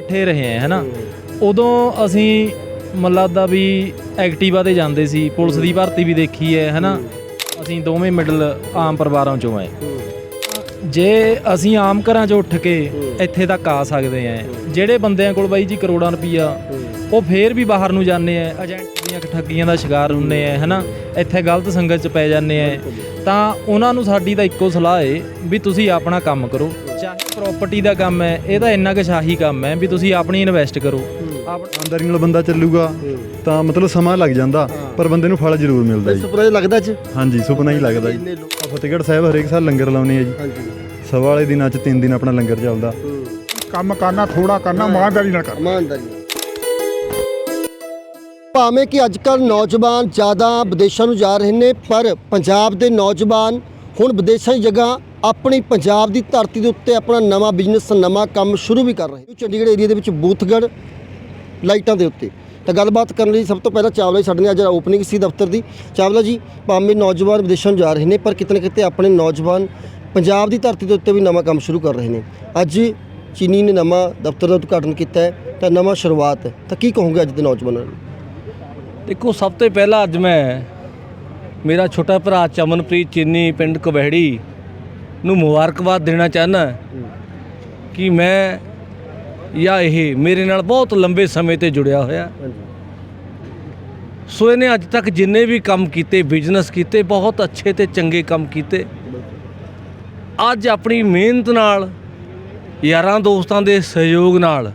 ਇਕੱਠੇ ਰਹੇ ਆ ਹੈਨਾ? ਉਦੋਂ ਅਸੀਂ ਮਤਲਬ ਦਾ ਵੀ ਐਕਟਿਵਾ ਤੇ ਜਾਂਦੇ ਸੀ, ਪੁਲਿਸ ਦੀ ਭਰਤੀ ਵੀ ਦੇਖੀ ਹੈ, ਹੈਨਾ? ਅਸੀਂ ਦੋਵੇਂ ਮਿਡਲ ਆਮ ਪਰਿਵਾਰਾਂ ਚੋਂ ਆਏ। ਜੇ ਅਸੀਂ ਆਮ ਘਰਾਂ 'ਚੋਂ ਉੱਠ ਕੇ ਇੱਥੇ ਤੱਕ ਆ ਸਕਦੇ ਆ ਜਿਹੜੇ ਬੰਦਿਆਂ ਕੋਲ ਬਾਈ ਜੀ ਕਰੋੜਾਂ ਰੁਪਈਆ, ਉਹ ਫੇਰ ਵੀ ਬਾਹਰ ਨੂੰ ਜਾਂਦੇ ਆ, ਏਜੰਟ ਦੀਆਂ ਠੱਗੀਆਂ ਦਾ ਸ਼ਿਕਾਰ ਹੁੰਦੇ ਆ, ਹੈਨਾ? ਇੱਥੇ ਗਲਤ ਸੰਗਤ 'ਚ ਪੈ ਜਾਂਦੇ ਆ। ਤਾਂ ਉਹਨਾਂ ਨੂੰ ਸਾਡੀ ਤਾਂ ਇੱਕੋ ਸਲਾਹ ਏ ਵੀ ਤੁਸੀਂ ਆਪਣਾ ਕੰਮ ਕਰੋ। ਚਾਹੇ ਪ੍ਰਾਪਰਟੀ ਦਾ ਕੰਮ ਹੈ ਇਹ ਤਾਂ ਇੰਨਾ ਕੁ ਸ਼ਾਹੀ ਕੰਮ ਹੈ ਵੀ ਤੁਸੀਂ ਆਪਣੀ ਇਨਵੈਸਟ ਕਰੋ। ਆਪ ਨਾਲ ਬੰਦਾ ਚੱਲੂਗਾ ਤਾਂ ਮਤਲਬ ਸਮਾਂ ਲੱਗ ਜਾਂਦਾ ਪਰ ਬੰਦੇ ਨੂੰ ਫਲ ਜ਼ਰੂਰ ਮਿਲਦਾ ਜੀ। ਸੁਪਨਾ ਜਿਹਾ ਲੱਗਦਾ ਅੱਜ? ਹਾਂਜੀ ਸੁਪਨਾ ਹੀ ਲੱਗਦਾ ਜੀ। ਫਤਿਹਗੜ੍ਹ ਸਾਹਿਬ ਹਰੇਕ ਸਾਲ ਲੰਗਰ ਲਾਉਨੇ ਆ ਜੀ। ਹਾਂਜੀ। ਸਵਾ ਵਾਲੇ ਦਿਨਾਂ 'ਚ ਤਿੰਨ ਦਿਨ ਆਪਣਾ ਲੰਗਰ ਚੱਲਦਾ। ਕੰਮ ਕਰਨਾ ਥੋੜਾ ਕਰਨਾ ਇਮਾਨਦਾਰੀ ਨਾਲ ਕਰਨਾ। ਇਮਾਨਦਾਰੀ ਭਾਵੇਂ ਕਿ ਅੱਜ ਕੱਲ੍ਹ ਨੌਜਵਾਨ ਜ਼ਿਆਦਾ ਵਿਦੇਸ਼ਾਂ ਨੂੰ ਜਾ ਰਹੇ ਨੇ ਪਰ ਪੰਜਾਬ ਦੇ ਨੌਜਵਾਨ ਹੁਣ ਵਿਦੇਸ਼ਾਂ ਦੀ ਜਗ੍ਹਾ ਆਪਣੀ ਪੰਜਾਬ ਦੀ ਧਰਤੀ ਦੇ ਉੱਤੇ ਆਪਣਾ ਨਵਾਂ ਬਿਜ਼ਨਸ ਨਵਾਂ ਕੰਮ ਸ਼ੁਰੂ ਵੀ ਕਰ ਰਹੇ ਚੰਡੀਗੜ੍ਹ ਏਰੀਆ ਦੇ ਵਿੱਚ ਬੂਥਗੜ੍ਹ ਲਾਈਟਾਂ ਦੇ ਉੱਤੇ। ਤਾਂ ਗੱਲਬਾਤ ਕਰਨ ਲਈ ਸਭ ਤੋਂ ਪਹਿਲਾਂ ਚਾਵਲਾ ਜੀ ਸਾਡੇ ਨਾਲ ਅੱਜ ਓਪਨਿੰਗ ਸੀ ਦਫ਼ਤਰ ਦੀ। ਚਾਵਲਾ ਜੀ, ਭਾਵੇਂ ਨੌਜਵਾਨ ਵਿਦੇਸ਼ਾਂ ਨੂੰ ਜਾ ਰਹੇ ਨੇ, ਪਰ ਕਿਤੇ ਨਾ ਕਿਤੇ ਆਪਣੇ ਨੌਜਵਾਨ ਪੰਜਾਬ ਦੀ ਧਰਤੀ ਦੇ ਉੱਤੇ ਵੀ ਨਵਾਂ ਕੰਮ ਸ਼ੁਰੂ ਕਰ ਰਹੇ ਨੇ। ਅੱਜ ਚੀਨੀ ਨੇ ਨਵਾਂ ਦਫ਼ਤਰ ਦਾ ਉਦਘਾਟਨ ਕੀਤਾ ਹੈ, ਤਾਂ ਨਵਾਂ ਸ਼ੁਰੂਆਤ ਹੈ। ਤਾਂ ਕੀ ਕਹੋਗੇ ਅੱਜ ਦੇ ਨੌਜਵਾਨਾਂ ਨੂੰ? ਦੇਖੋ, ਸਭ ਤੋਂ ਪਹਿਲਾਂ ਅੱਜ ਮੈਂ ਮੇਰਾ ਛੋਟਾ ਭਰਾ ਚਮਨਪ੍ਰੀਤ ਚੀਨੀ ਪਿੰਡ ਕਵਹਿੜੀ ਨੂੰ ਮੁਬਾਰਕਬਾਦ ਦੇਣਾ ਚਾਹਨਾ ਕਿ ਮੈਂ ਜਾਂ ਇਹ ਮੇਰੇ ਨਾਲ ਬਹੁਤ ਲੰਬੇ ਸਮੇਂ ਤੇ ਜੁੜਿਆ ਹੋਇਆ। ਸੋ ਇਹਨੇ ਅੱਜ ਤੱਕ ਜਿੰਨੇ ਵੀ ਕੰਮ ਕੀਤੇ ਬਿਜ਼ਨਸ ਕੀਤੇ ਬਹੁਤ ਅੱਛੇ ਤੇ ਚੰਗੇ ਕੰਮ ਕੀਤੇ। ਅੱਜ ਆਪਣੀ ਮਿਹਨਤ ਨਾਲ ਯਾਰਾਂ ਦੋਸਤਾਂ ਦੇ ਸਹਿਯੋਗ ਨਾਲ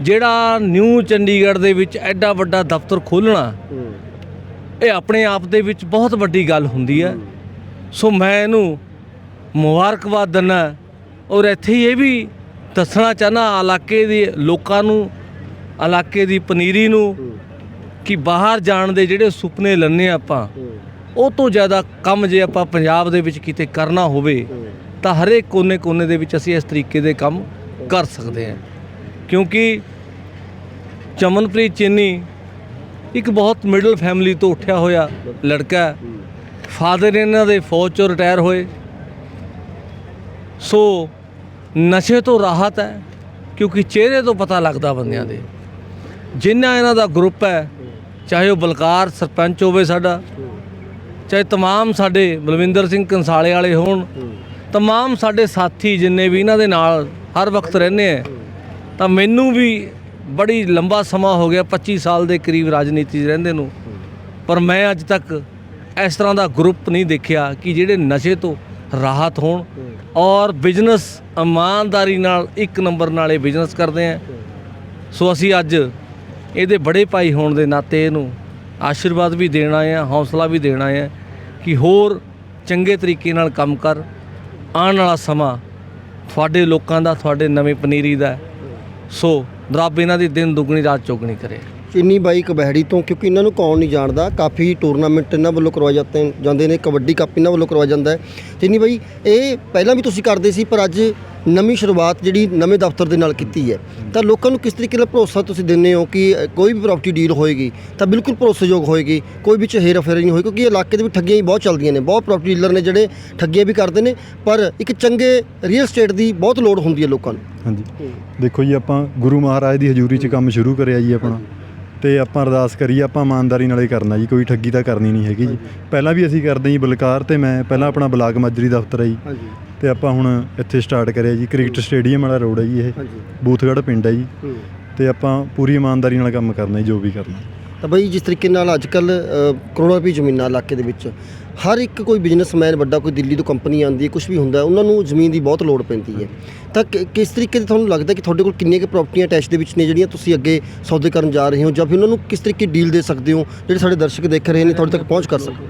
ਜਿਹੜਾ ਨਿਊ ਚੰਡੀਗੜ੍ਹ ਦੇ ਵਿੱਚ ਐਡਾ ਵੱਡਾ ਦਫ਼ਤਰ ਖੋਲ੍ਹਣਾ ਇਹ ਆਪਣੇ ਆਪ ਦੇ ਵਿੱਚ ਬਹੁਤ ਵੱਡੀ ਗੱਲ ਹੁੰਦੀ ਹੈ। ਸੋ ਮੈਂ ਇਹਨੂੰ ਮੁਬਾਰਕਬਾਦ ਦਿੰਦਾ ਔਰ ਇੱਥੇ ਇਹ ਵੀ ਦੱਸਣਾ ਚਾਹਨਾ ਇਲਾਕੇ ਦੇ ਲੋਕਾਂ ਨੂੰ, ਇਲਾਕੇ ਦੀ ਪਨੀਰੀ ਨੂੰ ਕਿ ਬਾਹਰ ਜਾਣ ਦੇ ਜਿਹੜੇ ਸੁਪਨੇ ਲੰਨੇ ਆਪਾਂ, ਉਹ ਤੋਂ ਜ਼ਿਆਦਾ ਕੰਮ ਜੇ ਆਪਾਂ ਪੰਜਾਬ ਦੇ ਵਿੱਚ ਕਿਤੇ ਕਰਨਾ ਹੋਵੇ, ਤਾਂ ਹਰੇਕ ਕੋਨੇ-ਕੋਨੇ ਦੇ ਵਿੱਚ ਅਸੀਂ ਇਸ ਤਰੀਕੇ ਦੇ ਕੰਮ ਕਰ ਸਕਦੇ ਹਾਂ। ਕਿਉਂਕਿ ਚਮਨਪ੍ਰੀਤ ਚੀਨੀ ਇੱਕ ਬਹੁਤ ਮਿਡਲ ਫੈਮਿਲੀ ਤੋਂ ਉੱਠਿਆ ਹੋਇਆ ਲੜਕਾ ਹੈ ਫਾਦਰ ਇਹਨਾਂ ਦੇ ਫੌਜ ਚੋਂ ਰਿਟਾਇਰ ਹੋਏ ਸੋ ਨਸ਼ੇ ਤੋਂ ਰਾਹਤ ਹੈ ਕਿਉਂਕਿ ਚਿਹਰੇ ਤੋਂ ਪਤਾ ਲੱਗਦਾ ਬੰਦਿਆਂ ਦੇ ਜਿੰਨਾ ਇਹਨਾਂ ਦਾ ਗਰੁੱਪ ਹੈ ਚਾਹੇ ਉਹ ਬਲਕਾਰ ਸਰਪੰਚ ਹੋਵੇ ਸਾਡਾ ਚਾਹੇ तमाम ਸਾਡੇ ਬਲਵਿੰਦਰ ਸਿੰਘ ਕੰਸਾਲੇ ਵਾਲੇ ਹੋਣ तमाम ਸਾਡੇ ਸਾਥੀ ਜਿੰਨੇ ਵੀ ਇਹਨਾਂ ਦੇ ਨਾਲ ਹਰ ਵਕਤ ਰਹਿੰਦੇ ਆ ਤਾਂ ਮੈਨੂੰ ਵੀ ਬੜੀ ਲੰਬਾ ਸਮਾਂ ਹੋ ਗਿਆ 25 ਸਾਲ ਦੇ ਕਰੀਬ ਰਾਜਨੀਤੀ 'ਚ ਰਹਿੰਦੇ ਨੂੰ। ਪਰ ਮੈਂ ਅੱਜ ਤੱਕ ਇਸ ਤਰ੍ਹਾਂ ਦਾ ਗਰੁੱਪ ਨਹੀਂ ਦੇਖਿਆ ਕਿ ਜਿਹੜੇ ਨਸ਼ੇ ਤੋਂ ਰਾਹਤ ਹੋਣ ਔਰ ਬਿਜ਼ਨਸ ਇਮਾਨਦਾਰੀ ਨਾਲ ਇੱਕ ਨੰਬਰ ਨਾਲ ਇਹ ਬਿਜ਼ਨਸ ਕਰਦੇ ਆ। ਸੋ ਅਸੀਂ ਅੱਜ ਇਹਦੇ ਬੜੇ ਭਾਈ ਹੋਣ ਦੇ ਨਾਤੇ ਇਹਨੂੰ ਆਸ਼ੀਰਵਾਦ ਵੀ ਦੇਣਾ ਆ, ਹੌਸਲਾ ਵੀ ਦੇਣਾ ਆ ਕਿ ਹੋਰ ਚੰਗੇ ਤਰੀਕੇ ਨਾਲ ਕੰਮ ਕਰ। ਆਉਣ ਵਾਲਾ ਸਮਾਂ ਤੁਹਾਡੇ ਲੋਕਾਂ ਦਾ, ਤੁਹਾਡੇ ਨਵੇਂ ਪਨੀਰੀ ਦਾ। ਸੋ ਰੱਬ ਇਹਨਾਂ ਦੀ ਦਿਨ ਦੁੱਗਣੀ, ਰਾਤ ਚੌਗਣੀ ਕਰੇ। ਚੀਨੀ ਬਾਈ ਕਬਹਿੜੀ ਤੋਂ, ਕਿਉਂਕਿ ਇਹਨਾਂ ਨੂੰ ਕੌਣ ਨਹੀਂ ਜਾਣਦਾ, ਕਾਫੀ ਟੂਰਨਾਮੈਂਟ ਇਹਨਾਂ ਵੱਲੋਂ ਕਰਵਾਏ ਜਾਂਦੇ ਜਾਂਦੇ ਨੇ, ਕਬੱਡੀ ਕੱਪ ਇਹਨਾਂ ਵੱਲੋਂ ਕਰਵਾਇਆ ਜਾਂਦਾ ਹੈ। ਚੀਨੀ ਬਾਈ, ਇਹ ਪਹਿਲਾਂ ਵੀ ਤੁਸੀਂ ਕਰਦੇ ਸੀ, ਪਰ ਅੱਜ ਨਵੀਂ ਸ਼ੁਰੂਆਤ ਜਿਹੜੀ ਨਵੇਂ ਦਫ਼ਤਰ ਦੇ ਨਾਲ ਕੀਤੀ ਹੈ। ਤਾਂ ਲੋਕਾਂ ਨੂੰ ਕਿਸ ਤਰੀਕੇ ਨਾਲ ਭਰੋਸਾ ਤੁਸੀਂ ਦਿੰਦੇ ਹੋ ਕਿ ਕੋਈ ਵੀ ਪ੍ਰਾਪਰਟੀ ਡੀਲ ਹੋਏਗੀ, ਤਾਂ ਬਿਲਕੁਲ ਭਰੋਸੇਯੋਗ ਹੋਏਗੀ, ਕੋਈ ਵਿੱਚ ਹੇਰਾ ਫੇਰੀ ਨਹੀਂ ਹੋਏਗੀ, ਕਿਉਂਕਿ ਇਲਾਕੇ ਦੇ ਵਿੱਚ ਠੱਗੀਆਂ ਹੀ ਬਹੁਤ ਚੱਲਦੀਆਂ ਨੇ, ਬਹੁਤ ਪ੍ਰਾਪਰਟੀ ਡੀਲਰ ਨੇ ਜਿਹੜੇ ਠੱਗੀਆਂ ਵੀ ਕਰਦੇ ਨੇ, ਪਰ ਇੱਕ ਚੰਗੇ ਰੀਅਲ ਸਟੇਟ ਦੀ ਬਹੁਤ ਲੋੜ ਹੁੰਦੀ ਹੈ ਲੋਕਾਂ ਨੂੰ। ਹਾਂਜੀ। ਦੇਖੋ ਜੀ, ਆਪਾਂ ਗੁਰੂ ਮਹਾਰਾਜ ਦੀ ਹਜ਼ੂਰੀ 'ਚ ਕੰਮ ਸ਼ੁਰੂ ਕਰਿਆ ਜੀ ਆਪਣਾ। ਤੇ ਆਪਾਂ ਅਰਦਾਸ ਕਰੀਏ ਆਪਾਂ ਇਮਾਨਦਾਰੀ ਨਾਲ ਹੀ ਕਰਨਾ ਜੀ ਕੋਈ ਠੱਗੀ ਤਾਂ ਕਰਨੀ ਨਹੀਂ ਹੈਗੀ ਜੀ। ਪਹਿਲਾਂ ਵੀ ਅਸੀਂ ਕਰਦੇ ਜੀ ਬਲਕਾਰ ਤੇ ਮੈਂ ਪਹਿਲਾਂ ਆਪਣਾ ਬਲਾਕ ਮਾਜਰੀ ਦਫ਼ਤਰ ਹੈ ਜੀ। ਤੇ ਆਪਾਂ ਹੁਣ ਇੱਥੇ ਸਟਾਰਟ ਕਰਿਆ ਜੀ ਕ੍ਰਿਕਟ ਸਟੇਡੀਅਮ ਵਾਲਾ ਰੋਡ ਹੈ ਜੀ ਇਹ। ਹਾਂਜੀ। ਬੂਥਗੜ੍ਹ ਪਿੰਡ ਹੈ ਜੀ। ਤੇ ਆਪਾਂ ਪੂਰੀ ਇਮਾਨਦਾਰੀ ਨਾਲ ਕੰਮ ਕਰਨਾ ਜੀ ਜੋ ਵੀ ਕਰਨਾ। ਤਾਂ ਬਈ ਜਿਸ ਤਰੀਕੇ ਨਾਲ ਅੱਜ ਕੱਲ ਕਰੋੜਾਂ ਰੁਪਏ ਜ਼ਮੀਨਾਂ ਇਲਾਕੇ ਦੇ ਵਿੱਚ ਹਰ ਇੱਕ ਕੋਈ ਬਿਜ਼ਨਸਮੈਨ ਵੱਡਾ ਕੋਈ ਦਿੱਲੀ ਤੋਂ ਕੰਪਨੀ ਆਉਂਦੀ ਹੈ ਕੁਝ ਵੀ ਹੁੰਦਾ ਉਹਨਾਂ ਨੂੰ ਜ਼ਮੀਨ ਦੀ ਬਹੁਤ ਲੋੜ ਪੈਂਦੀ ਹੈ। ਤਾਂ ਕਿ- ਕਿਸ ਤਰੀਕੇ ਦੇ ਤੁਹਾਨੂੰ ਲੱਗਦਾ ਕਿ ਤੁਹਾਡੇ ਕੋਲ ਕਿੰਨੀਆਂ ਕੁ ਪ੍ਰਾਪਰਟੀਆਂ ਅਟੈਚ ਦੇ ਵਿੱਚ ਨੇ ਜਿਹੜੀਆਂ ਤੁਸੀਂ ਅੱਗੇ ਸੌਦੇ ਕਰਨ ਜਾ ਰਹੇ ਹੋ ਜਾਂ ਫਿਰ ਉਹਨਾਂ ਨੂੰ ਕਿਸ ਤਰੀਕੇ ਡੀਲ ਦੇ ਸਕਦੇ ਹੋ ਜਿਹੜੇ ਸਾਡੇ ਦਰਸ਼ਕ ਦੇਖ ਰਹੇ ਨੇ ਤੁਹਾਡੇ ਤੱਕ ਪਹੁੰਚ ਕਰ ਸਕਣ?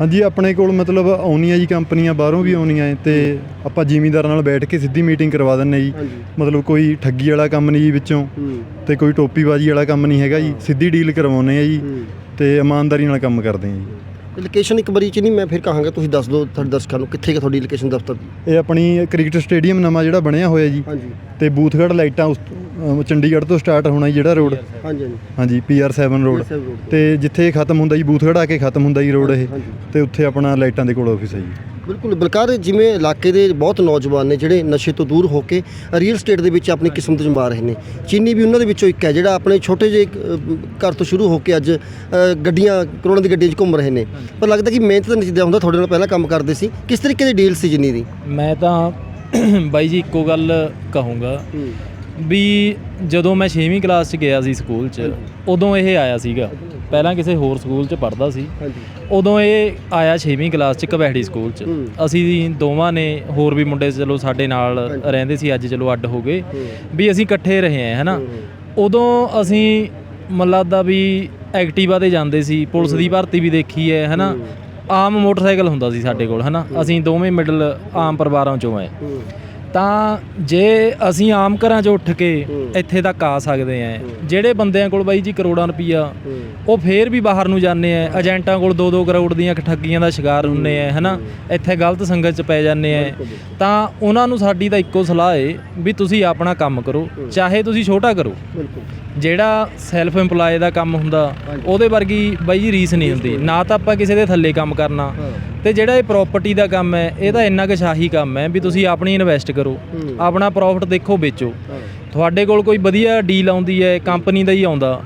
ਹਾਂਜੀ ਆਪਣੇ ਕੋਲ ਮਤਲਬ ਆਉਣੀਆਂ ਜੀ ਕੰਪਨੀਆਂ ਬਾਹਰੋਂ ਵੀ ਆਉਣੀਆਂ ਹੈ ਤੇ ਆਪਾਂ ਜ਼ਿਮੀਂਦਾਰਾਂ ਨਾਲ ਬੈਠ ਕੇ ਸਿੱਧੀ ਮੀਟਿੰਗ ਕਰਵਾ ਦਿੰਨੇ ਜੀ। ਹਾਂਜੀ। ਮਤਲਬ ਕੋਈ ਠੱਗੀ ਵਾਲਾ ਕੰਮ ਨਹੀਂ ਜੀ ਵਿੱਚੋਂ ਹੂੰ। ਤੇ ਕੋਈ ਟੋਪੀਬਾਜ਼ੀ ਵਾਲਾ ਕੰਮ ਨਹੀਂ ਹੈਗਾ ਜੀ। ਸਿੱਧੀ ਡੀਲ ਕਰਵਾਉਨੇ ਆ ਜੀ ਤੇ ਇਮਾਨਦਾਰੀ ਨਾਲ ਕੰਮ ਕਰਦੇ ਆ ਜੀ। ਲੋਕੇਸ਼ਨ ਇੱਕ ਵਾਰੀ ਚ ਨਹੀਂ ਮੈਂ ਫਿਰ ਕਹਾਂਗਾ ਤੁਸੀਂ ਦੱਸ ਦਿਓ ਤੁਹਾਡੇ ਦਰਸ਼ਕਾਂ ਨੂੰ ਕਿੱਥੇ ਕਿ ਤੁਹਾਡੀ ਲੋਕੇਸ਼ਨ ਦਫ਼ਤਰ? ਦੀ ਇਹ ਆਪਣੀ ਕ੍ਰਿਕਟ ਸਟੇਡੀਅਮ ਨਵਾਂ ਜਿਹੜਾ ਬਣਿਆ ਹੋਇਆ ਜੀ। ਹਾਂਜੀ। ਤੇ ਬੂਥਗੜ੍ਹ ਲਾਈਟਾਂ ਉਸ ਚੰਡੀਗੜ੍ਹ ਤੋਂ ਸਟਾਰਟ ਹੋਣਾ ਜੀ ਜਿਹੜਾ ਰੋਡ ਹਾਂਜੀ ਹਾਂਜੀ। ਹਾਂਜੀ PR7 ਰੋਡ road ਤੇ ਜਿੱਥੇ ਇਹ ਖਤਮ ਹੁੰਦਾ ਜੀ ਬੂਥਗੜ੍ਹ ਆ ਕੇ ਖਤਮ ਹੁੰਦਾ ਜੀ ਰੋਡ ਇਹ। ਤੇ ਉੱਥੇ ਆਪਣਾ ਲਾਈਟਾਂ ਦੇ ਕੋਲ ਆਫਿਸ ਹੈ ਜੀ। ਬਿਲਕੁਲ ਬਲਕਾਰ ਜਿਵੇਂ ਇਲਾਕੇ ਦੇ ਬਹੁਤ ਨੌਜਵਾਨ ਨੇ ਜਿਹੜੇ ਨਸ਼ੇ ਤੋਂ ਦੂਰ ਹੋ ਕੇ ਰੀਅਲ ਸਟੇਟ ਦੇ ਵਿੱਚ ਆਪਣੀ ਕਿਸਮਤ ਜਮਾ ਰਹੇ ਨੇ। ਚੀਨੀ ਵੀ ਉਹਨਾਂ ਦੇ ਵਿੱਚੋਂ ਇੱਕ ਹੈ ਜਿਹੜਾ ਆਪਣੇ ਛੋਟੇ ਜਿਹੇ ਘਰ ਤੋਂ ਸ਼ੁਰੂ ਹੋ ਕੇ ਅੱਜ ਗੱਡੀਆਂ ਕਰੋੜਾਂ ਦੀ ਗੱਡੀਆਂ 'ਚ ਘੁੰਮ ਰਹੇ ਨੇ। ਪਰ ਲੱਗਦਾ ਕਿ ਮਿਹਨਤ ਦਾ ਨਤੀਜਾ ਹੁੰਦਾ ਤੁਹਾਡੇ ਨਾਲ ਪਹਿਲਾਂ ਕੰਮ ਕਰਦੇ ਸੀ। ਕਿਸ ਤਰੀਕੇ ਦੀ ਡੀਲ ਸੀ ਜਿੰਨੀ ਦੀ? ਮੈਂ ਤਾਂ ਬਾਈ ਜੀ ਇੱਕੋ ਗੱਲ ਕਹੂੰਗਾ। ਵੀ ਜਦੋਂ ਮੈਂ 6ਵੀਂ ਕਲਾਸ 'ਚ ਗਿਆ ਸੀ ਸਕੂਲ 'ਚ ਉਦੋਂ ਇਹ ਆਇਆ ਸੀਗਾ। ਪਹਿਲਾਂ ਕਿਸੇ ਹੋਰ ਸਕੂਲ 'ਚ ਪੜ੍ਹਦਾ ਸੀ। ਉਦੋਂ ਇਹ ਆਇਆ 6ਵੀਂ ਕਲਾਸ 'ਚ ਕਵੈੜੀ ਸਕੂਲ 'ਚ। ਅਸੀਂ ਦੋਵਾਂ ਨੇ ਹੋਰ ਵੀ ਮੁੰਡੇ ਚਲੋ ਸਾਡੇ ਨਾਲ ਰਹਿੰਦੇ ਸੀ ਅੱਜ ਚਲੋ ਅੱਡ ਹੋ ਗਏ। ਵੀ ਅਸੀਂ ਇਕੱਠੇ ਰਹੇ ਆ ਹਨਾ। ਉਦੋਂ ਅਸੀਂ ਮਨ ਲੱਗਦਾ ਵੀ ਐਕਟਿਵਾ ਤੇ ਜਾਂਦੇ ਸੀ ਪੁਲਿਸ ਦੀ ਭਰਤੀ ਵੀ ਦੇਖੀ ਹੈ ਹਨਾ। ਆਮ ਮੋਟਰਸਾਈਕਲ ਹੁੰਦਾ ਸੀ ਸਾਡੇ ਕੋਲ ਹਨਾ। ਅਸੀਂ ਦੋਵੇਂ ਮਿਡਲ ਆਮ ਪਰਿਵਾਰਾਂ ਚੋਂ ਆਏ ਤਾਂ ਜੇ ਅਸੀਂ ਆਮ ਘਰਾਂ 'ਚ ਉੱਠ ਕੇ ਇੱਥੇ ਤੱਕ ਆ ਸਕਦੇ ਆ ਜਿਹੜੇ ਬੰਦਿਆਂ ਕੋਲ ਬਾਈ ਜੀ ਕਰੋੜਾਂ ਰੁਪਈਆ ਉਹ ਫੇਰ ਵੀ ਬਾਹਰ ਨੂੰ ਜਾਂਦੇ ਆ ਏਜੰਟਾਂ ਕੋਲ 2-2 ਕਰੋੜ ਦੀਆਂ ਠੱਗੀਆਂ ਦਾ ਸ਼ਿਕਾਰ ਹੁੰਨੇ ਆ ਹਨਾ? ਇੱਥੇ ਗਲਤ ਸੰਗਤ 'ਚ ਪੈ ਜਾਂਦੇ ਆ ਤਾਂ ਉਹਨਾਂ ਨੂੰ ਸਾਡੀ ਤਾਂ ਇੱਕੋ ਸਲਾਹ ਏ ਵੀ ਤੁਸੀਂ ਆਪਣਾ ਕੰਮ ਕਰੋ। ਚਾਹੇ ਤੁਸੀਂ ਛੋਟਾ ਕਰੋ। ਜਿਹੜਾ ਸੈਲਫ EMPLOYE ਦਾ ਕੰਮ ਹੁੰਦਾ ਉਹਦੇ ਵਰਗੀ ਬਾਈ ਜੀ ਰੀਸ ਨਹੀਂ ਹੁੰਦੀ। ਨਾ ਤਾਂ ਆਪਾਂ ਕਿਸੇ ਦੇ ਥੱਲੇ ਕੰਮ ਕਰਨਾ। ਤੇ ਜਿਹੜਾ ਇਹ ਪ੍ਰਾਪਰਟੀ ਦਾ ਕੰਮ ਹੈ ਇਹ ਤਾਂ ਇੰਨਾ ਕੁ ਸ਼ਾਹੀ ਕੰਮ ਹੈ ਵੀ ਤੁਸੀਂ ਆਪਣੀ ਇਨਵੈਸਟ ਕਰੋ ਆਪਣਾ ਪ੍ਰੋਫਿਟ ਦੇਖੋ ਵੇਚੋ। ਤੁਹਾਡੇ ਕੋਲ ਕੋਈ ਵਧੀਆ ਡੀਲ ਆਉਂਦੀ ਹੈ ਕੰਪਨੀ ਦਾ ਹੀ ਆਉਂਦਾ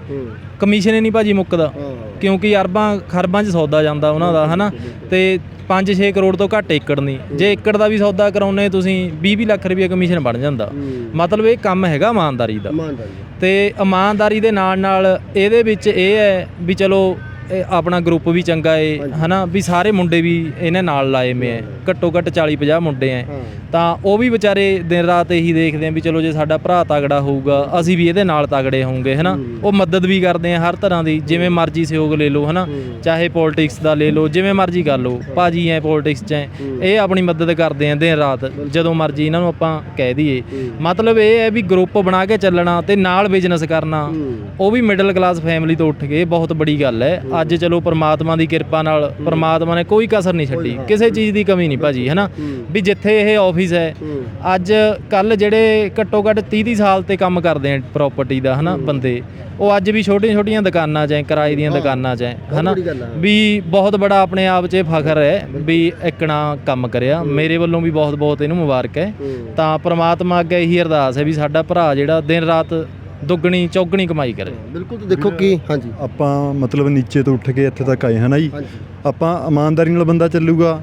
ਕਮਿਸ਼ਨ ਹੀ ਨਹੀਂ ਭਾਜੀ ਮੁੱਕਦਾ ਕਿਉਂਕਿ ਅਰਬਾਂ ਖਰਬਾਂ 'ਚ ਸੌਦਾ ਜਾਂਦਾ ਉਹਨਾਂ ਦਾ ਹਨਾ? ਤੇ 5-6 ਕਰੋੜ ਤੋਂ ਘੱਟ ਏਕੜ ਨਹੀਂ। ਜੇ ਏਕੜ ਦਾ ਵੀ ਸੌਦਾ ਕਰਾਉਨੇ ਤੁਸੀਂ 20-20 ਲੱਖ ਰੁਪਏ ਕਮਿਸ਼ਨ ਬਣ ਜਾਂਦਾ। ਮਤਲਬ ਇਹ ਕੰਮ ਹੈਗਾ ਇਮਾਨਦਾਰੀ ਦਾ। ਤੇ ਇਮਾਨਦਾਰੀ ਦੇ ਨਾਲ ਨਾਲ ਇਹਦੇ ਵਿੱਚ ਇਹ ਹੈ ਵੀ ਚਲੋ ਇਹ ਆਪਣਾ ਗਰੁੱਪ ਵੀ ਚੰਗਾ ਏ ਹਨਾ? ਵੀ ਸਾਰੇ ਮੁੰਡੇ ਵੀ ਇਹਨੇ ਨਾਲ ਲਾਏ ਮੇ ਐ ਘੱਟੋ ਘੱਟ 40 50 ਮੁੰਡੇ ਐ ਤਾਂ ਉਹ ਵੀ ਵਿਚਾਰੇ ਦਿਨ ਰਾਤ ਇਹੀ ਦੇਖਦੇ ਆ ਵੀ ਚਲੋ ਜੇ ਸਾਡਾ ਭਰਾ ਤਗੜਾ ਹੋਊਗਾ ਅਸੀਂ ਵੀ ਇਹਦੇ ਨਾਲ ਤਗੜੇ ਹੋਵਾਂਗੇ ਹਨਾ? ਉਹ ਮਦਦ ਵੀ ਕਰਦੇ ਆ ਹਰ ਤਰ੍ਹਾਂ ਦੀ ਜਿਵੇਂ ਮਰਜ਼ੀ ਸਹਿਯੋਗ ਲੈ ਲਓ ਹਨਾ? ਚਾਹੇ ਪੋਲਿਟਿਕਸ ਦਾ ਲੈ ਲਓ ਜਿਵੇਂ ਮਰਜ਼ੀ ਕਰ ਲਓ ਭਾਜੀ ਐ ਪੋਲਿਟਿਕਸ 'ਚ ਐ। ਇਹ ਆਪਣੀ ਮਦਦ ਕਰਦੇ ਆ ਦਿਨ ਰਾਤ ਜਦੋਂ ਮਰਜ਼ੀ ਇਹਨਾਂ ਨੂੰ ਆਪਾਂ ਕਹਿ ਦਈਏ। ਮਤਲਬ ਇਹ ਹੈ ਵੀ ਗਰੁੱਪ ਬਣਾ ਕੇ ਚੱਲਣਾ ਤੇ ਨਾਲ ਬਿਜ਼ਨਸ ਕਰਨਾ ਉਹ ਵੀ ਮਿਡਲ ਕਲਾਸ ਫੈਮਿਲੀ ਤੋਂ ਉੱਠ ਕੇ ਬਹੁਤ ਬੜੀ ਗੱਲ ਹੈ। ਅੱਜ ਚਲੋ ਪ੍ਰਮਾਤਮਾ ਦੀ ਕਿਰਪਾ ਨਾਲ ਪ੍ਰਮਾਤਮਾ ਨੇ ਕੋਈ ਕਸਰ ਨਹੀਂ ਛੱਡੀ। ਕਿਸੇ ਚੀਜ਼ ਦੀ ਕਮੀ ਨਹੀਂ ਭਾਜੀ ਹੈਨਾ? ਵੀ ਜਿੱਥੇ ਇਹ ਆਫਿਸ ਹੈ ਅੱਜ ਕੱਲ ਜਿਹੜੇ ਘੱਟੋ ਘੱਟ 30 30 ਸਾਲ ਤੇ ਕੰਮ ਕਰਦੇ ਆ ਪ੍ਰਾਪਰਟੀ ਦਾ ਹਨਾ ਬੰਦੇ। ਉਹ ਅੱਜ ਵੀ ਛੋਟੀਆਂ ਛੋਟੀਆਂ ਦੁਕਾਨਾਂ 'ਚ ਐ ਕਿਰਾਏ ਦੀਆਂ ਦੁਕਾਨਾਂ 'ਚ ਐ ਹਨਾ। ਵੀ ਬਹੁਤ ਬੜਾ ਆਪਣੇ ਆਪ 'ਚ ਇਹ ਫਖਰ ਹੈ ਵੀ ਇੱਕਣਾ ਕੰਮ ਕਰਿਆ। ਮੇਰੇ ਵੱਲੋਂ ਵੀ ਬਹੁਤ ਬਹੁਤ ਇਹਨੂੰ ਮੁਬਾਰਕ ਹੈ। ਤਾਂ ਪ੍ਰਮਾਤਮਾ ਅੱਗੇ ਇਹੀ ਅਰਦਾਸ ਹੈ ਵੀ ਸਾਡਾ ਭਰਾ ਜਿਹੜਾ ਦਿਨ ਰਾਤ ਦੁੱਗਣੀ ਚੌਗਣੀ ਕਮਾਈ ਕਰੇ। ਬਿਲਕੁਲ ਤੁਸੀਂ ਦੇਖੋ ਕਿ ਹਾਂਜੀ। ਆਪਾਂ ਮਤਲਬ ਨੀਚੇ ਤੋਂ ਉੱਠ ਕੇ ਇੱਥੇ ਤੱਕ ਆਏ ਹਨਾ ਜੀ। ਆਪਾਂ ਇਮਾਨਦਾਰੀ ਨਾਲ ਬੰਦਾ ਚੱਲੂਗਾ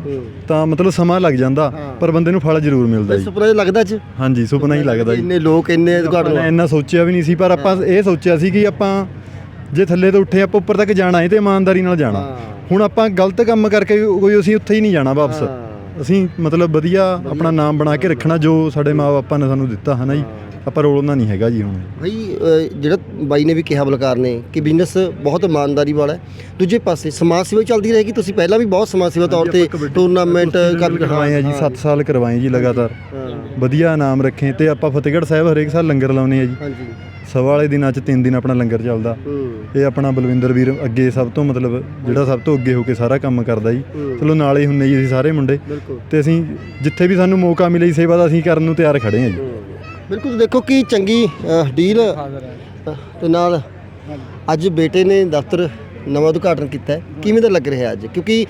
ਤਾਂ ਮਤਲਬ ਸਮਾਂ ਲੱਗ ਜਾਂਦਾ ਪਰ ਬੰਦੇ ਨੂੰ ਫਲ ਜ਼ਰੂਰ ਮਿਲਦਾ ਜੀ। ਸੁਪਨਾ ਲੱਗਦਾ ਅੱਜ ਹਾਂਜੀ ਸੁਪਨਾ ਹੀ ਲੱਗਦਾ ਜੀ। ਇੰਨੇ ਲੋਕ ਇੰਨੇ ਆਪਾਂ ਉਦਘਾਟਨ ਨੇ ਇੰਨਾ ਸੋਚਿਆ ਵੀ ਨਹੀਂ ਸੀ ਪਰ ਆਪਾਂ ਇਹ ਸੋਚਿਆ ਸੀ ਕਿ ਆਪਾਂ ਜੇ ਥੱਲੇ ਤੋਂ ਉੱਠੇ ਆਪਾਂ ਉੱਪਰ ਤੱਕ ਜਾਣਾ ਹੈ ਤੇ ਇਮਾਨਦਾਰੀ ਨਾਲ ਜਾਣਾ। ਹੁਣ ਆਪਾਂ ਗਲਤ ਕੰਮ ਕਰਕੇ ਕੋਈ ਅਸੀਂ ਉੱਥੇ ਹੀ ਨਹੀਂ ਜਾਣਾ ਵਾਪਸ। ਅਸੀਂ ਮਤਲਬ ਵਧੀਆ ਆਪਣਾ ਨਾਮ ਬਣਾ ਕੇ ਰੱਖਣਾ ਜੋ ਸਾਡੇ ਮਾਪੇ ਨੇ ਸਾਨੂੰ ਦਿੱਤਾ ਹਨਾ ਜੀ? ਆਪਾਂ ਰੋਲਣਾ ਨਹੀਂ ਹੈਗਾ ਜੀ ਹੁਣ। ਭਾਈ ਅ, ਜਿਹੜਾ ਬਾਈ ਨੇ ਵੀ ਕਿਹਾ ਬਲਕਾਰ ਨੇ ਕਿ ਬਿਜ਼ਨਸ ਬਹੁਤ ਇਮਾਨਦਾਰੀ ਵਾਲਾ ਹੈ। ਦੂਜੇ ਪਾਸੇ ਸਮਾਜ ਸੇਵਾ ਚੱਲਦੀ ਰਹੇਗੀ। ਤੁਸੀਂ ਪਹਿਲਾਂ ਵੀ ਬਹੁਤ ਸਮਾਜ ਸੇਵਾ ਤੌਰ ਤੇ ਟੂਰਨਾਮੈਂਟ ਕਰ ਕਰਵਾਏ ਆ ਜੀ 7 ਸਾਲ ਕਰਵਾਏ ਜੀ ਲਗਾਤਾਰ। ਵਧੀਆ ਨਾਮ ਰੱਖੇ ਤੇ ਆਪਾਂ ਫਤਿਹਗੜ੍ਹ ਸਾਹਿਬ ਹਰੇਕ ਸਾਲ ਲੰਗਰ ਲਾਉਨੇ ਆ ਜੀ। ਹਾਂਜੀ। ਸਵਾ ਵਾਲੇ ਦਿਨਾਂ 'ਚ 3 ਦਿਨ ਆਪਣਾ ਲੰਗਰ ਚੱਲਦਾ। ਹੂੰ। ਇਹ ਆਪਣਾ ਬਲਵਿੰਦਰ ਵੀਰ ਅੱਗੇ ਸਭ ਤੋਂ ਮਤਲਬ ਜਿਹੜਾ ਸਭ ਤੋਂ ਅੱਗੇ ਹੋ ਕੇ ਸਾਰਾ ਕੰਮ ਕਰਦਾ ਜੀ। ਚਲੋ ਨਾਲ ਹੀ ਹੁੰਨੇ ਜੀ ਅਸੀਂ ਸਾਰੇ ਮੁੰਡੇ। ਬਿਲਕੁਲ। ਤੇ ਅਸੀਂ ਜਿੱਥੇ ਵੀ ਸਾਨੂੰ ਮੌਕਾ ਮਿਲੇ ਜੀ ਸੇਵਾ ਦਾ ਅਸੀਂ ਕਰਨ ਨੂੰ ਤਿਆਰ ਖੜੇ ਹਾਂ ਜੀ। ਬਿਲਕੁਲ ਦੇਖੋ ਕਿ ਚੰਗੀ ਡੀਲ ਤੇ ਨਾਲ ਅੱਜ ਬੇਟੇ ਨੇ ਦਫ਼ਤਰ ਨਵਾਂ ਉਦਘਾਟਨ ਕੀਤਾ ਹੈ। ਕਿਵੇਂ ਦਾ ਲੱਗ ਰਿਹਾ ਅੱਜ? ਕਿਉਂਕਿ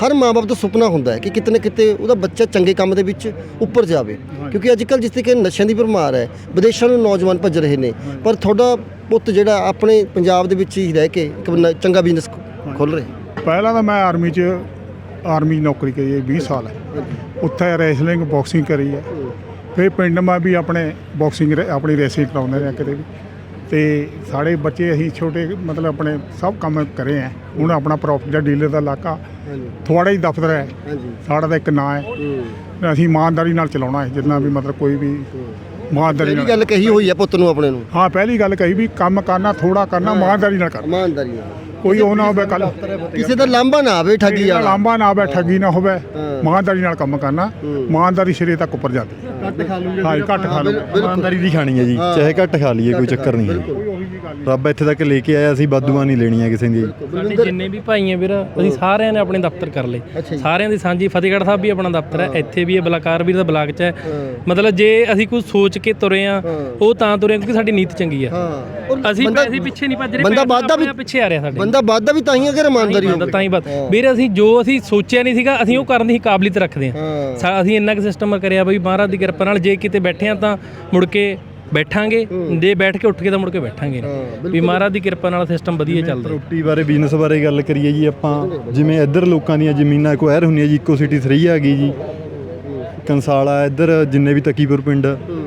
ਹਰ ਮਾਪੇ ਦਾ ਸੁਪਨਾ ਹੁੰਦਾ ਹੈ ਕਿ ਕਿਤੇ ਨਾ ਕਿਤੇ ਉਹਦਾ ਬੱਚਾ ਚੰਗੇ ਕੰਮ ਦੇ ਵਿੱਚ ਉੱਪਰ ਜਾਵੇ। ਕਿਉਂਕਿ ਅੱਜ ਕੱਲ੍ਹ ਜਿਸ ਤਰੀਕੇ ਨਸ਼ਿਆਂ ਦੀ ਭਰਮਾਰ ਹੈ ਵਿਦੇਸ਼ਾਂ ਨੂੰ ਨੌਜਵਾਨ ਭੱਜ ਰਹੇ ਨੇ ਪਰ ਤੁਹਾਡਾ ਪੁੱਤ ਜਿਹੜਾ ਆਪਣੇ ਪੰਜਾਬ ਦੇ ਵਿੱਚ ਹੀ ਰਹਿ ਕੇ ਇੱਕ ਚੰਗਾ ਬਿਜ਼ਨਸ ਖੋਲ ਰਿਹਾ ਪਹਿਲਾਂ ਤਾਂ ਮੈਂ ਆਰਮੀ 'ਚ ਆਰਮੀ ਨੌਕਰੀ ਕਰੀ ਹੈ 20 ਸਾਲ। ਉੱਥੇ ਰੈਸਲਿੰਗ ਬਾਕਸਿੰਗ ਕਰੀ ਹੈ। ਫਿਰ ਪਿੰਡ ਮੈਂ ਵੀ ਆਪਣੇ ਬਾਕਸਿੰਗ ਆਪਣੀ ਰੈਸਿੰਗ ਕਰਾਉਂਦੇ ਰਹੇ ਕਿਤੇ ਵੀ। ਤੇ ਸਾਡੇ ਬੱਚੇ ਅਸੀਂ ਛੋਟੇ ਮਤਲਬ ਆਪਣੇ ਸਭ ਕੰਮ ਕਰੇ ਆ। ਹੁਣ ਆਪਣਾ ਪ੍ਰੋਪਰਟੀ ਦਾ ਡੀਲਰ ਦਾ ਇਲਾਕਾ ਹਾਂਜੀ। ਥੋੜਾ ਹੀ ਦਫ਼ਤਰ ਹੈ। ਹਾਂਜੀ। ਸਾਡਾ ਤਾਂ ਇੱਕ ਨਾਂ ਹੈ। ਅਸੀਂ ਇਮਾਨਦਾਰੀ ਨਾਲ ਚਲਾਉਣਾ ਹੈ ਜਿੰਨਾ ਵੀ ਮਤਲਬ ਕੋਈ ਵੀ ਇਮਾਨਦਾਰੀ ਨਾਲ। ਗੱਲ ਕਹੀ ਹੋਈ ਹੈ ਪੁੱਤ ਨੂੰ ਆਪਣੇ ਨੂੰ। ਹਾਂ ਪਹਿਲੀ ਗੱਲ ਕਹੀ ਵੀ ਕੰਮ ਕਰਨਾ ਥੋੜਾ ਕਰਨਾ ਇਮਾਨਦਾਰੀ ਨਾਲ ਕਰਨਾ। ਇਮਾਨਦਾਰੀ ਨਾਲ। ਕੋਈ ਉਹ ਨਾ ਹੋਵੇ ਕੱਲ ਕਿਸੇ ਦਾ ਲਾਂਭਾ ਨਾ ਆਵੇ ਠੱਗੀ ਵਾਲਾ। ਲਾਂਬਾ ਨਾ ਹੋਵੇ ਠੱਗੀ ਨਾ ਹੋਵੇ ਇਮਾਨਦਾਰੀ ਨਾਲ ਕੰਮ ਕਰਨਾ ਇਮਾਨਦਾਰੀ ਸਿਰੇ ਤੱਕ ਉੱਪਰ ਜਾਂਦੀ। ਘੱਟ ਖਾ ਲੂਗੇ ਹਾਂ ਘੱਟ ਖਾ ਲਓ ਇਮਾਨਦਾਰੀ ਦੀ ਖਾਣੀ ਹੈ ਜੀ ਚਾਹੇ ਘੱਟ ਖਾ ਲਈਏ ਕੋਈ ਚੱਕਰ ਨਹੀਂ ਹੈ। ਰੱਬ ਇੱਥੇ ਤੱਕ ਲੈ ਕੇ ਆਇਆ ਅਸੀਂ ਬਾਦੂਆਂ ਨਹੀਂ ਲੈਣੀਆਂ ਕਿਸੇ ਦੀ। ਸਾਡੇ ਜਿੰਨੇ ਵੀ ਭਾਈ ਆ ਵੀਰ ਅਸੀਂ ਸਾਰਿਆਂ ਨੇ ਆਪਣੇ ਦਫ਼ਤਰ ਕਰ ਲਏ। ਸਾਰਿਆਂ ਦੀ ਸਾਂਝੀ ਫਤਿਹਗੜ੍ਹ ਸਾਹਿਬ ਵੀ ਆਪਣਾ ਦਫ਼ਤਰ ਹੈ ਇੱਥੇ ਵੀ ਹੈ ਬਲਾਕਾਰ ਵੀਰ ਦਾ ਬਲਾਕ 'ਚ ਹੈ। ਮਤਲਬ ਜੇ ਅਸੀਂ ਕੁਝ ਸੋਚ ਕੇ ਤੁਰੇ ਆ ਉਹ ਤਾਂ ਤੁਰੇ ਕਿਉਂਕਿ ਸਾਡੀ ਨੀਤ ਚੰਗੀ ਆ। ਅਸੀਂ ਪੈਸੇ ਪਿੱਛੇ ਨਹੀਂ ਭੱਜ ਰਹੇ ਬੰਦਾ ਵਾਧਾ ਵੀ ਪਿੱਛੇ ਆ ਰਿਹਾ ਸਾਡੇ। ਬੰਦਾ ਵਾਧਾ ਵੀ ਤਾਂ ਹੀ ਅਗਰ ਇਮਾਨਦਾਰੀ ਹੋਵੇ। ਤਾਂ ਹੀ ਬਾਤ ਵੀਰ ਅਸੀਂ ਜੋ ਅਸੀਂ ਸੋਚਿਆ ਨਹੀਂ ਸੀਗਾ ਅਸੀਂ ਉਹ ਕਰਨ ਦੀ ਕਾਬਲੀਅਤ ਰੱਖਦੇ ਸਾ- ਅਸੀਂ ਇੰਨਾ ਕੁ ਸਿਸਟਮ ਕਰਿਆ ਬਈ ਮਹਾਰਾਜ ਦੀ ਕਿਰਪਾ ਨਾਲ ਜੇ ਕਿਤੇ ਬੈਠੇ ਆ ਤਾਂ ਮੁੜ ਕੇ ਬੈਠਾਂਗੇ ਜੇ ਬੈਠ ਕੇ ਉੱਠ ਕੇ ਤਾਂ ਮੁੜ ਕੇ ਬੈਠਾਂਗੇ। ਵੀ ਮਹਾਰਾਜ ਦੀ ਕਿਰਪਾ ਨਾਲ ਸਿਸਟਮ ਵਧੀਆ ਚੱਲਦਾ ਰੋਟੀ ਬਾਰੇ ਬਿਜ਼ਨਸ ਬਾਰੇ ਗੱਲ ਕਰੀਏ ਜੀ ਆਪਾਂ ਜਿਵੇਂ ਇੱਧਰ ਲੋਕਾਂ ਦੀਆਂ ਜ਼ਮੀਨਾਂ ਐਕਵਾਇਰ ਹੁੰਦੀਆਂ ਜੀ ਇਕੋ ਸਿਟੀ 3 ਆ ਗਈ ਜੀ। ਕੰਸਾਲਾ ਇੱਧਰ ਜਿੰਨੇ ਵੀ ਤਕੀਪੁਰ ਪਿੰਡ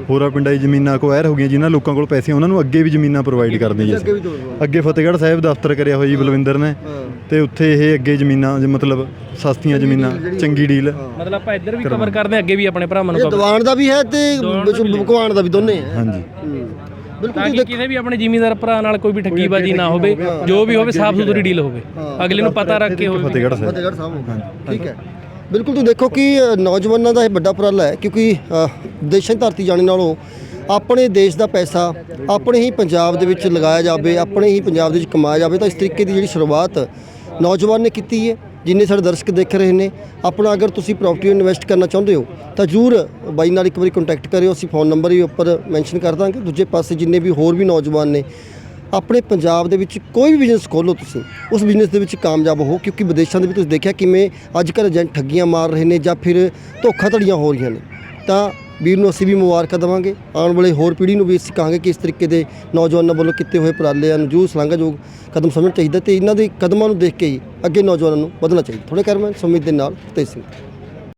ਹੋਰਾਂ ਪਿੰਡਾਂ ਦੀ ਜ਼ਮੀਨਾਂ ਐਕਵਾਇਰ ਹੋ ਗਈਆਂ ਜਿਨ੍ਹਾਂ ਲੋਕਾਂ ਕੋਲ ਪੈਸੇ ਉਹਨਾਂ ਨੂੰ ਅੱਗੇ ਵੀ ਜ਼ਮੀਨਾਂ ਪ੍ਰੋਵਾਈਡ ਕਰਦੇ ਜੀ ਅੱਗੇ ਵੀ ਅਸੀਂ ਦੋ ਅੱਗੇ ਫਤਿਹਗੜ੍ਹ ਸਾਹਿਬ ਦਫ਼ਤਰ ਕਰਿਆ ਹੋਇਆ ਜੀ ਬਲਵਿੰਦਰ ਨੇ ਤੇ ਉੱਥੇ ਇਹ ਅੱਗੇ ਜ਼ਮੀਨਾਂ ਜ- ਮਤਲਬ ਸਸਤੀਆਂ ਜ਼ਮੀਨਾਂ ਚੰਗੀ ਡੀਲ ਮਤਲਬ ਆਪਾਂ ਇੱਧਰ ਵੀ ਕਵਰ ਕਰਦੇ ਹਾਂ ਅੱਗੇ ਵੀ ਆਪਣੇ ਭਰਾਵਾਂ ਨੂੰ ਇਹ cover ਦੀਵਾਨ ਦਾ ਵੀ ਹੈ ਤੇ ਵਿੱਚ ਭਗਵਾਨ ਦਾ ਵੀ ਦੋਨੇ ਹੈ। ਹਾਂਜੀ। ਬਿਲਕੁਲ ਤਾਂ ਕਿ ਕਿਸੇ ਵੀ ਆਪਣੇ ਜ਼ਿਮੀਂਦਾਰ ਭਰਾ ਨਾਲ ਕੋਈ ਵੀ ਠੱਗੀਬਾਜ਼ੀ ਨਾ ਹੋਵੇ ਜੋ ਵੀ ਹੋਵੇ ਸਾਫ਼ ਸੁਥਰੀ ਡੀਲ ਹੋਵੇ। ਅਗਲੇ ਨੂੰ ਪਤਾ ਰੱਖ ਕੇ ਹੋਵੇ। ਫਤਿਹਗੜ੍ਹ ਸਾਹਿਬ। ਫਤਿਹਗੜ੍ਹ ਸਾਹਿਬ ਹੋਊਗਾ। ਠੀਕ ਹੈ। ਬਿਲਕੁਲ ਤੁਸੀਂ ਦੇਖੋ ਕਿ ਨੌਜਵਾਨਾਂ ਦਾ ਇਹ ਵੱਡਾ ਉਪਰਾਲਾ ਹੈ ਕਿਉਂਕਿ ਦੇਸ਼ਾਂ ਦੀ ਧਰਤੀ ਜਾਣੇ ਨਾਲੋਂ ਆਪਣੇ ਦੇਸ਼ ਦਾ ਪੈਸਾ ਆਪਣੇ ਹੀ ਪੰਜਾਬ ਦੇ ਵਿੱਚ ਲਗਾਇਆ ਜਾਵੇ, ਆਪਣੇ ਹੀ ਪੰਜਾਬ ਦੇ ਵਿੱਚ ਕਮਾਇਆ ਜਾਵੇ, ਤਾਂ ਇਸ ਤਰੀਕੇ ਦੀ ਜਿਹੜੀ ਸ਼ੁਰੂਆਤ ਨੌਜਵਾਨ ਨੇ ਕੀਤੀ ਹੈ, ਜਿੰਨੇ ਸਾਡੇ ਦਰਸ਼ਕ ਦੇਖ ਰਹੇ ਨੇ। ਆਪਣਾ ਅਗਰ ਤੁਸੀਂ ਪ੍ਰਾਪਰਟੀ ਇਨਵੈਸਟ ਕਰਨਾ ਚਾਹੁੰਦੇ ਹੋ, ਤਾਂ ਜ਼ਰੂਰ ਬਾਈ ਨਾਲ ਇੱਕ ਵਾਰੀ ਕੰਟੈਕਟ ਕਰਿਓ, ਅਸੀਂ ਫੋਨ ਨੰਬਰ ਵੀ ਉੱਪਰ ਮੈਂਸ਼ਨ ਕਰ ਦਾਂਗੇ। ਦੂਜੇ ਪਾਸੇ ਜਿੰਨੇ ਵੀ ਹੋਰ ਵੀ ਨੌਜਵਾਨ ਨੇ ਆਪਣੇ ਪੰਜਾਬ ਦੇ ਵਿੱਚ ਕੋਈ ਵੀ ਬਿਜ਼ਨਸ ਖੋਲੋ ਤੁਸੀਂ, ਉਸ ਬਿਜ਼ਨਸ ਦੇ ਵਿੱਚ ਕਾਮਯਾਬ ਹੋ, ਕਿਉਂਕਿ ਵਿਦੇਸ਼ਾਂ ਦੇ ਵਿੱਚ ਤੁਸੀਂ ਦੇਖਿਆ ਕਿਵੇਂ ਅੱਜ ਕੱਲ੍ਹ ਏਜੰਟ ਠੱਗੀਆਂ ਮਾਰ ਰਹੇ ਨੇ ਜਾਂ ਫਿਰ ਧੋਖਾਧੜੀਆਂ ਹੋ ਰਹੀਆਂ ਨੇ। ਤਾਂ ਵੀਰ ਨੂੰ ਅਸੀਂ ਵੀ ਮੁਬਾਰਕਾਂ ਦੇਵਾਂਗੇ। ਆਉਣ ਵਾਲੇ ਹੋਰ ਪੀੜ੍ਹੀ ਨੂੰ ਵੀ ਅਸੀਂ ਕਹਾਂਗੇ ਕਿ ਇਸ ਤਰੀਕੇ ਦੇ ਨੌਜਵਾਨਾਂ ਵੱਲੋਂ ਕੀਤੇ ਹੋਏ ਉਪਰਾਲਿਆਂ ਨੂੰ ਜੂ ਸ਼ਲਾਘਾਯੋਗ ਕਦਮ ਸਮਝਣਾ ਚਾਹੀਦਾ ਤੇ ਇਹਨਾਂ ਦੇ ਕਦਮਾਂ ਨੂੰ ਦੇਖ ਕੇ ਹੀ ਅੱਗੇ ਨੌਜਵਾਨਾਂ ਨੂੰ ਵਧਣਾ ਚਾਹੀਦਾ। ਥੋੜੇ ਕਰਮਨ ਸੁਮੀਤ ਦੇ ਨਾਲ ਤੇ ਸਿੰਘ।